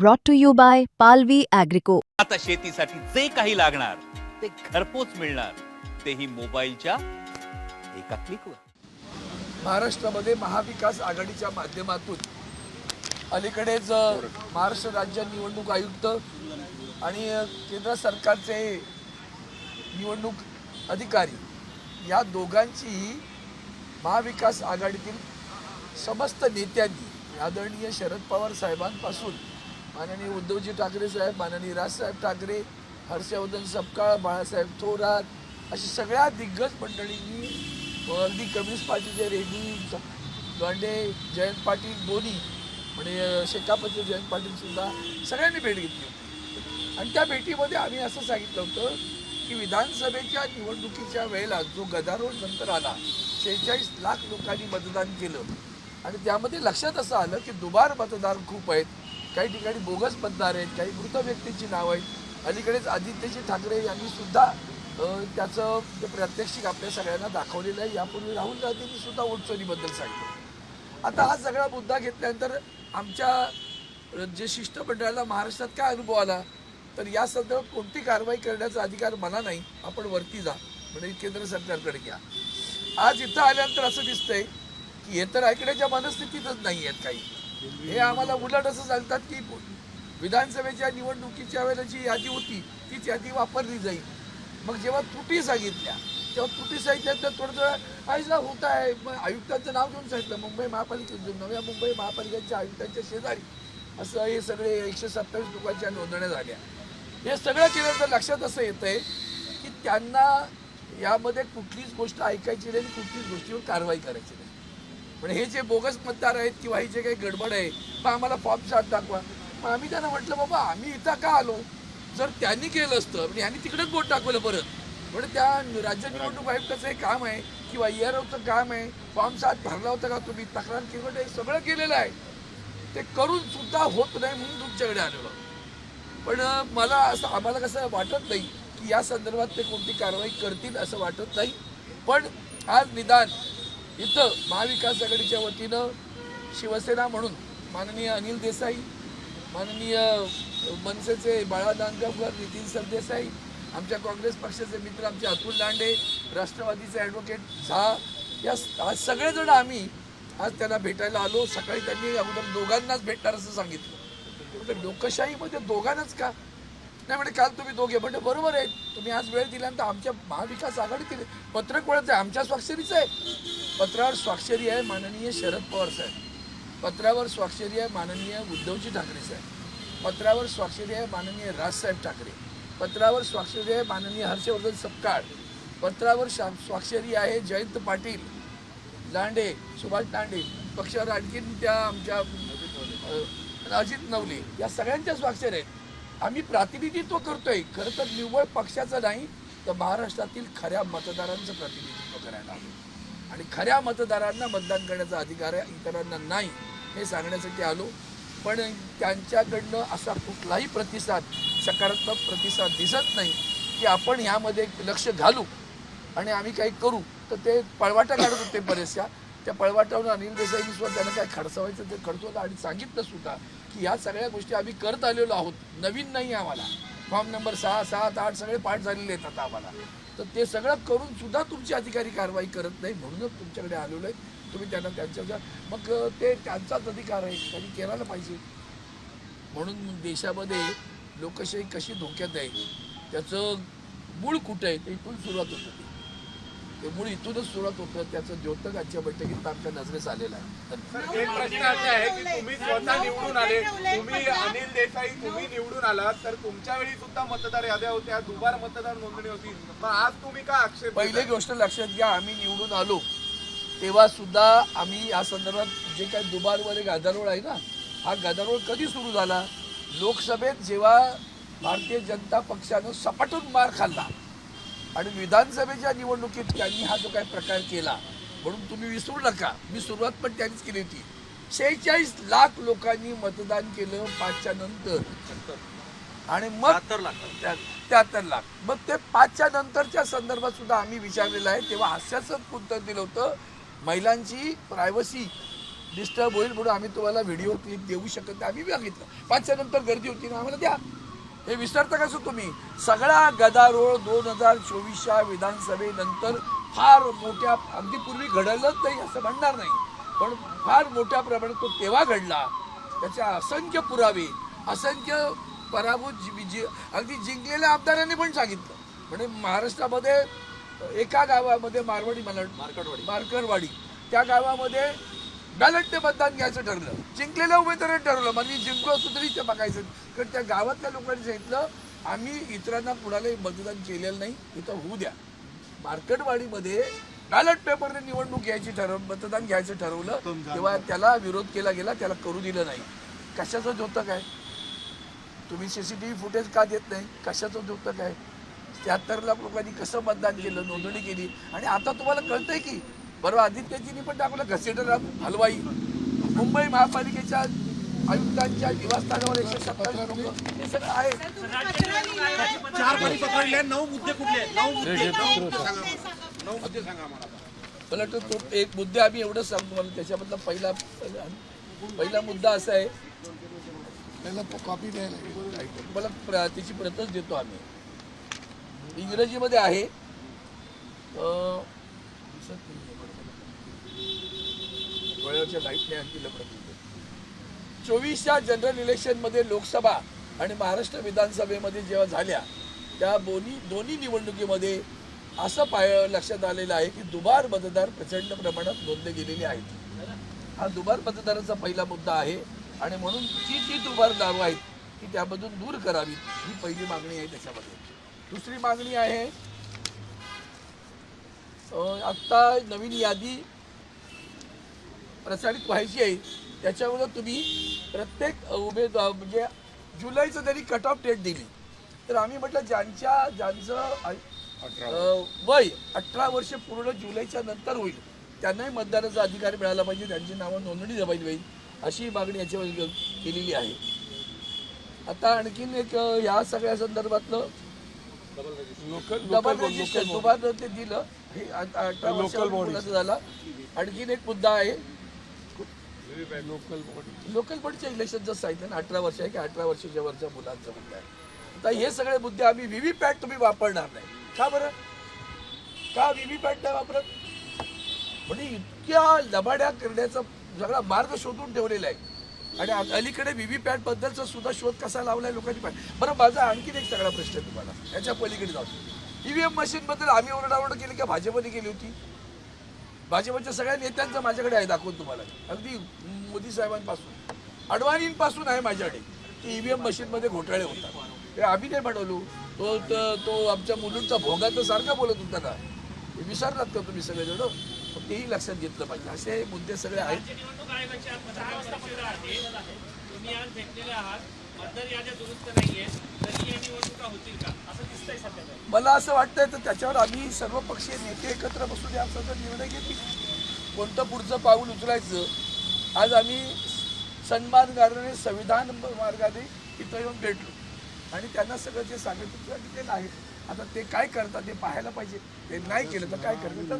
brought to you by Palvi Agrico. आता शेतीसाठी जे काही लागणार ते घरपोच मिळणार तेही मोबाईलच्या एका क्लिकवर महाराष्ट्रामध्ये महाविकास आघाडीच्या माध्यमातून अलीकडेच महाराष्ट्र राज्य निवडणूक आयुक्त आणि केंद्र सरकारचे निवडणूक अधिकारी या दोघांचीही महाविकास आघाडीतील समस्त नेत्यांनी आदरणीय शरद पवार साहेबांपासून माननीय उद्धवजी ठाकरे साहेब माननीय राजसाहेब ठाकरे हर्षवर्धन सपकाळ बाळासाहेब थोरात अशी सगळ्या दिग्गज मंडळींनी अगदी कम्युनिस्ट पार्टीचे रेड्डी गांडे जयंत पाटील दोन्ही म्हणजे शेकापती जयंत पाटीलसुद्धा सगळ्यांनी भेट घेतली होती. आणि त्या भेटीमध्ये आम्ही असं सांगितलं होतं की विधानसभेच्या निवडणुकीच्या वेळेला जो गदारोळ नंतर आला शेहेचाळीस लाख लोकांनी मतदान केलं. आणि त्यामध्ये लक्षात असं आलं की दुबार मतदार खूप आहेत. काही ठिकाणी बोगस मतदार आहेत काही मृत व्यक्तींची नावं आहेत. अलीकडेच आदित्यजी ठाकरे यांनी सुद्धा त्याचं ते प्रात्यक्षिक आपल्या सगळ्यांना दाखवलेलं आहे. यापूर्वी राहुल गांधींनी सुद्धा ओटचोरीबद्दल सांगितलं. आता हा सगळा मुद्दा घेतल्यानंतर आमच्या जे शिष्टमंडळाला महाराष्ट्रात काय अनुभव आला तर या संदर्भात कोणती कारवाई करण्याचा अधिकार मला नाही. आपण वरती जा. म्हणजे केंद्र सरकारकडे घ्या. आज इथं आल्यानंतर असं दिसतंय की हे तर ऐकण्याच्या मनस्थितीतच नाही आहेत काही. हे आम्हाला उलट असं सांगतात की विधानसभेच्या निवडणुकीच्या वेळेला जी यादी होती तीच यादी वापरली जाईल. मग जेव्हा त्रुटी सांगितल्या तेव्हा त्रुटी सांगितल्या तर थोडंसं आईला होत आहे. मग आयुक्तांचं नाव घेऊन सांगितलं मुंबई महापालिके नव्या मुंबई महापालिकेच्या आयुक्तांच्या शेजारी असं हे सगळे एकशे सत्तावीस लोकांच्या नोंदण्या झाल्या. हे सगळं केल्यानंतर लक्षात असं येतं आहे की त्यांना यामध्ये कुठलीच गोष्ट ऐकायची नाही आणि कुठलीच गोष्टीवर कारवाई करायची नाही. पण हे जे बोगस मतदार आहेत किंवा ही जे काही गडबड आहे मग आम्हाला फॉर्म सात दाखवा. मग आम्ही त्यांना म्हटलं बाबा आम्ही इथं का आलो? जर त्यांनी केलं असतं म्हणजे ह्यांनी तिकडेच बोट टाकवलं परत पण त्या राज्य निवडणूक आयुक्ताचं हे काम आहे किंवा इआरओचं काम आहे फॉर्म सात भरला होता का तुम्ही तक्रार केलं हे सगळं केलेलं आहे. ते करून सुद्धा होत नाही म्हणून तुमच्याकडे आलेलो पण मला असं आम्हाला कसं वाटत नाही की या संदर्भात ते कोणती कारवाई करतील असं वाटत नाही. पण आज निदान इथं महाविकास आघाडीच्या वतीनं शिवसेना म्हणून माननीय अनिल देसाई माननीय मनसेचे बाळा नांदगावकर नितीन सरदेसाई आमच्या काँग्रेस पक्षाचे मित्र आमचे अतुल दांडे राष्ट्रवादीचे ॲडव्होकेट झा या आज सगळेजण आम्ही आज त्यांना भेटायला आलो. सकाळी त्यांनी अगोदर दोघांनाच भेटणार असं सांगितलं. लोकशाहीमध्ये दोघांनाच का? नाही म्हणजे काल तुम्ही दोघे म्हणजे बरोबर आहे तुम्ही आज वेळ दिल्यानंतर आमच्या महाविकास आघाडीतील पत्रक कोणाचं आहे आमच्या स्वाक्षरीचं आहे. पत्रावर स्वाक्षरी आहे माननीय शरद पवार साहेब. पत्रावर स्वाक्षरी आहे माननीय उद्धवजी ठाकरे साहेब. पत्रावर स्वाक्षरी आहे माननीय राजसाहेब ठाकरे. पत्रावर स्वाक्षरी आहे माननीय हर्षवर्धन सपकाळ. पत्रावर शा स्वाक्षरी आहे जयंत पाटील. लांडे सुभाष लांडे पक्षावर आणखीन त्या आमच्या अजित नवले या सगळ्यांच्या स्वाक्षर आहेत. आम्ही प्रातिनिधित्व करतोय. खरं तर निव्वळ पक्षाचं नाही तर महाराष्ट्रातील खऱ्या मतदारांचं प्रतिनिधित्व करायला आलो आणि खऱ्या मतदारांना मतदान करण्याचा अधिकार आहे इतरांना नाही हे सांगण्यासाठी आलो. पण त्यांच्याकडनं असा कुठलाही प्रतिसाद सकारात्मक प्रतिसाद दिसत नाही की आपण ह्यामध्ये लक्ष घालू आणि आम्ही काही करू. तर ते पळवाटा काढत होते बरेचशा. त्या पळवाटावरून अनिल देसाई सुद्धा त्यांना काय खडसवायचं ते खडसवलं आणि सांगितलं सुद्धा की या सगळ्या गोष्टी आम्ही करत आलेलो आहोत. नवीन नाही आम्हाला. फॉर्म नंबर सहा सात आठ सगळे पाठ झालेले आहेत आता आम्हाला. तर ते सगळं करून सुद्धा तुमची अधिकारी कारवाई करत नाही म्हणूनच तुमच्याकडे आलेलो आहे तुम्ही त्यांना त्यांच्या मग ते त्यांचाच अधिकार आहे. त्यांनी केला पाहिजे. म्हणून देशामध्ये लोकशाही कशी धोक्यात आहे त्याचं मूळ कुठं आहे ते इथून सुरुवात होतं. ते. ते मूळ इथूनच सुरुवात होतं. त्याचं द्योतक आजच्या बैठकीत आमच्या नजरेस आलेलं आहे. एक प्रश्न असा आहे की तुम्ही स्वतः निवडून आले. तुम्ही अनिल देसाई तुम्ही निवडून आलात तर तुमच्या वेळी सुद्धा मतदार याद्या होत्या दुबार मतदार नोंदणी होती. मग आज तुम्ही का आक्षेप पहिली? गोष्ट लक्षात घ्या आम्ही निवडून आलो. तेव्हा सुद्धा आम्ही या संदर्भात जे काही दुबारवर गदारोळ आहे ना हा गदारोळ कधी सुरू झाला? लोकसभेत जेव्हा भारतीय जनता पक्षानं सपाटून मार खाल्ला. आणि विधानसभेच्या निवडणुकीत त्यांनी हा जो काही प्रकार केला म्हणून तुम्ही विसरू नका. मी सुरुवात पण त्यांनीच केली होती. शेहेचाळीस लाख लोकांनी मतदान केलं पाचच्या नंतर. आणि मग त्र्याहत्तर लाख. मग ते पाचच्या नंतरच्या संदर्भात सुद्धा आम्ही विचारलेलं आहे. तेव्हा हास्यास्पद उत्तर दिलं होतं. महिलांची प्रायव्हसी डिस्टर्ब होईल म्हणून आम्ही तुम्हाला व्हिडिओ क्लिप देऊ शकत नाही. आम्ही सांगितलं पाचच्या नंतर गर्दी होती ना आम्हाला द्या. हे विसरता कसं तुम्ही? सगळा गदारोळ दोन हजार चोवीसच्या विधानसभेनंतर फार मोठ्या अगदी पूर्वी घडलंच नाही असं म्हणणार नाही. पण फार मोठ्या प्रमाणात तो तेव्हा घडला. त्याचे असंख्य पुरावे असंख्य पराभूत जि- विजय अगदी जिंकलेल्या आमदारांनी पण सांगितलं. म्हणजे महाराष्ट्रामध्ये एका गावामध्ये मारवाडी मला मार्कडवाडी मार्कडवाडी त्या गावामध्ये बॅलेटने मतदान घ्यायचं ठरलं. जिंकलेल्या उमेदवारांनी ठरवलं. म्हणजे जिंकलो असतो तरी ते बघायचं. कारण त्या गावातल्या लोकांनी सांगितलं आम्ही इतरांना कुणालाही मतदान केलेलं नाही इथं होऊ द्या. मार्केटवाडीमध्ये बॅलेट पेपरने निवडणूक घ्यायची ठरव मतदान घ्यायचं ठरवलं तेव्हा त्याला विरोध केला गेला त्याला करू दिलं नाही. कशाचं होतं काय तुम्ही सीसीटीव्ही फुटेज का देत नाही? कशाचं होतं काय त्र्याहत्तर लाख लोकांनी कसं मतदान केलं नोंदणी केली? आणि आता तुम्हाला कळतंय की बरोबर आदित्यजींनी पण टाकलं घसेटर हलवाई. मुंबई महापालिकेच्या आयुक्तांच्या निवासस्थानावर एकशे सत्तावीस लोक. हे सगळं आहे चार कोणी पकडले नऊ मुद्दे कुठले आहेत? नऊ मुद्दे. नऊ मुद्दे सांगा मला. नऊ मुद्दे सांगा मला आता. मला वाटतं तो एक मुद्दे आम्ही एवढंच सांगतो मला त्याच्यामधला पहिला पहिला मुद्दा असा आहे. त्याला कॉपी द्यायला तुम्हाला प्र- त्याची प्रतच देतो आम्ही. इंग्रजीमध्ये आहे. अं, डोळ्यावरच्या लाईटने आणखी लपडत चोवीसच्या जनरल इलेक्शनमध्ये लोकसभा आणि महाराष्ट्र विधानसभेमध्ये जेव्हा झाल्या त्या दोन्ही दोन्ही निवडणुकीमध्ये असं पाय लक्षात आलेलं आहे की दुबार मतदार प्रचंड प्रमाणात नोंदले गेलेले आहेत. हा दुबार मतदाराचा पहिला मुद्दा आहे आणि म्हणून जी जी दुबार दारू आहेत ती त्यामधून दूर करावीत ही पहिली मागणी आहे त्याच्यामध्ये. दुसरी मागणी आहे आत्ता नवीन यादी प्रसारित व्हायची आहे. त्याच्यावर तुम्ही प्रत्येक उमेदवार म्हणजे जुलैचं जरी कट ऑफ डेट दिली. तर आम्ही म्हटलं ज्यांच्या ज्यांचं वय अठरा वर्ष पूर्ण जुलैच्या नंतर होईल त्यांनाही मतदानाचा अधिकार मिळाला पाहिजे त्यांची नावं नोंदणी जमायला पाहिजे अशी मागणी याच्यावर केलेली आहे. आता आणखीन एक ह्या सगळ्या संदर्भातलं डबल रजिस्टर दुबार ते दिलं. हे अठरा वर्षाचं झाला. आणखीन एक मुद्दा आहे. लोकल बॉडी लोकल बॉडीच्या जसं सांगितलं ना अठरा वर्ष आहे की अठरा वर्षाच्या वरच्या मुलांचा मुद्दा आहे. आता हे सगळे मुद्दे आम्ही व्ही पॅट तुम्ही वापरणार नाही. का बरं? का व्ही पॅट नाही वापरत? म्हणजे इतक्या लबाड्या करण्याचा सगळा मार्ग शोधून ठेवलेला आहे. आणि अलीकडे व्ही पॅट बद्दलचा सुद्धा शोध कसा लावलाय लोकांनी पाहिजे बरं माझा आणखीन एक सगळा प्रश्न आहे तुम्हाला. याच्या पलीकडे जाऊ ईव्हीएम एम मशीनबद्दल आम्ही ओरडाओरड केली का भाजपने केली होती? भाजपच्या सगळ्या नेत्यांचं माझ्याकडे आहे दाखवून तुम्हाला. अगदी मोदी साहेबांपासून. अडवाणींपासून आहे माझ्याकडे की ईव्हीएम मशीनमध्ये घोटाळे होतात. ते आम्ही नाही म्हणवलो तो तो- तो आमच्या मुलूंचा भोगा तर सारखा बोलत होता का विसरलात का तुम्ही सगळेजण? तेही लक्षात घेतलं पाहिजे. असे मुद्दे सगळे आहेत. राज्य निवडणूक आयोगाची आज दहा वाजता पत्र आहे तुम्ही आज भेटलेले आहात मतदार याद्या दुरुस्त नाहीये तरी या निवडणुका होतील का? असं दिसतंय सध्या तरी. मला असं वाटतंय तर त्याच्यावर आम्ही सर्व पक्षीय नेते एकत्र बसून या सगळं निर्णय घेतील कोणतं पुढचं पाऊल उचलायचं आज आम्ही सन्मान मार्गाने संविधान मार्गाने इथं येऊन भेटलो. आणि त्यांना सगळं जे सांगितलं सांगितलेलं आहे. आता ते काय करतात ते पाहायला पाहिजे. ते नाही केलं तर काय करतात?